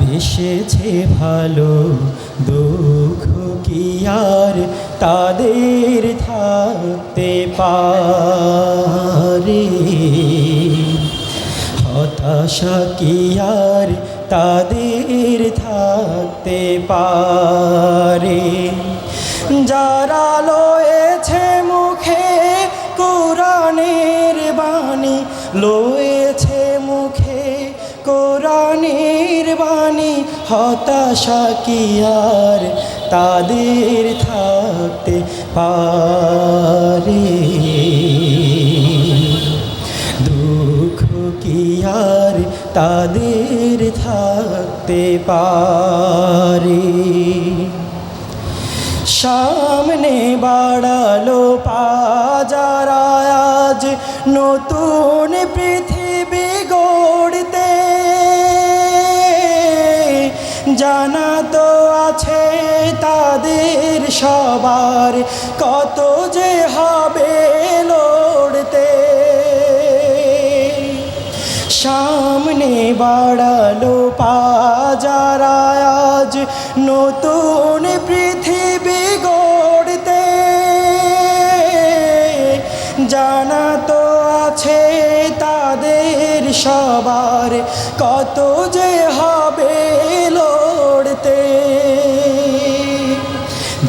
বেসেছে ভালো দুঃখ কি আর তাদের থাকতে পারে? হতাশা কি আর তাদের থাকতে পারে? যারা লয়েছে মুখে কোরআনের বাণী, লয়েছে মুখে কোরআনের বাণী হতাশা কি আর তাদের থাকতে পারে? দুঃখ কি আর তাদের থাকতে পারে? সামনে বাড়ালো পাজারা আজ নতুন আছে তাদের সবার, কত যে হবে লড়তে। সামনে বাড়ালো পাজারা আজ নতুন পৃথিবী গড়তে। জানা তো আছে তাদের সবার, কত যে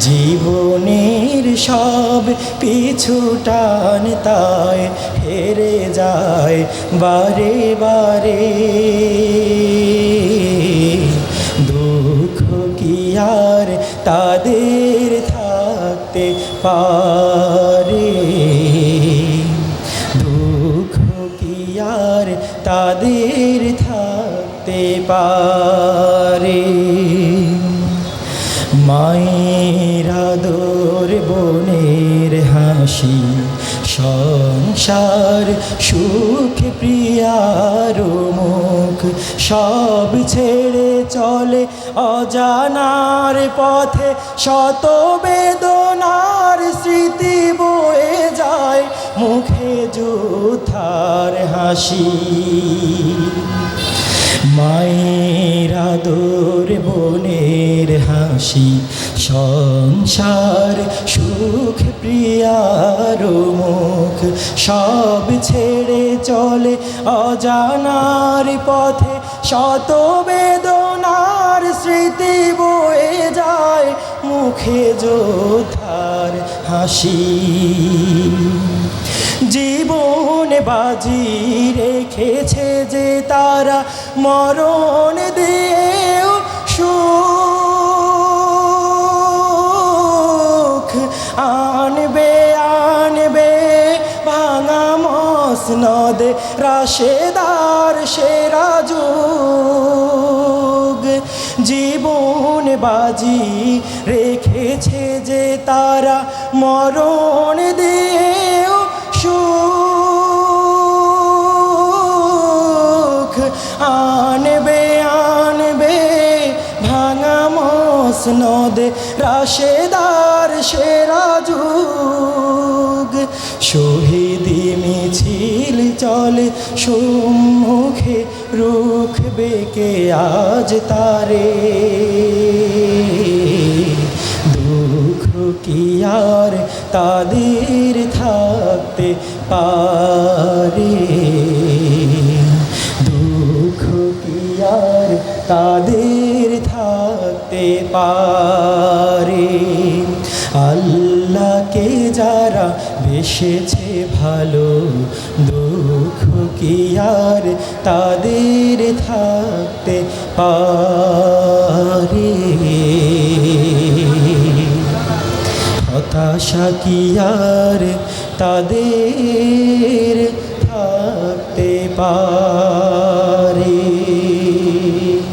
জীবনের সব পিছু টান তাই হেরে যায় বারে বারে। দুঃখ কি আর তাদের থাকতে পারে? দুঃখ কি আর তাদের থাকতে পারে? মায়ের আদর, বোনের হাসি, সংসার, সুখ প্রিয়ার মুখ, সব ছেড়ে চলে অজানার পথে শত বেদনার স্মৃতি বয়ে যায় মুখে জুথার হাসি। মায়ের আদর বোনের হাসি, সংসার, সুখ প্রিয়ার মুখ সব ছেড়ে চলে অজানার পথে শত বেদনার স্মৃতি বয়ে যায় মুখে যোদ্ধার হাসি। জীবন বাজি রেখেছে যে তারা মরণ দিয়েও মসনদ রাশেদার সেরা যুগ। জীবন বাজি রেখেছে যে তারা মরণ দিয়েও সুখ। আনবে আনবে, ভাঙা মসনদ রাশেদার সেরা যুগ। শহীদি মিছিল চলে সম্মুখে রুখবে কে আজ তারে? দুঃখ কি আর তাদের থাকতে পারে? দুঃখ কি আর তাদের থাকতে পারে? আল্লাহকে যারা বেসেছে ভালো দুঃখ কি আর তাদের থাকতে পারে? হতাশা কি আর তাদের থাকতে পারে?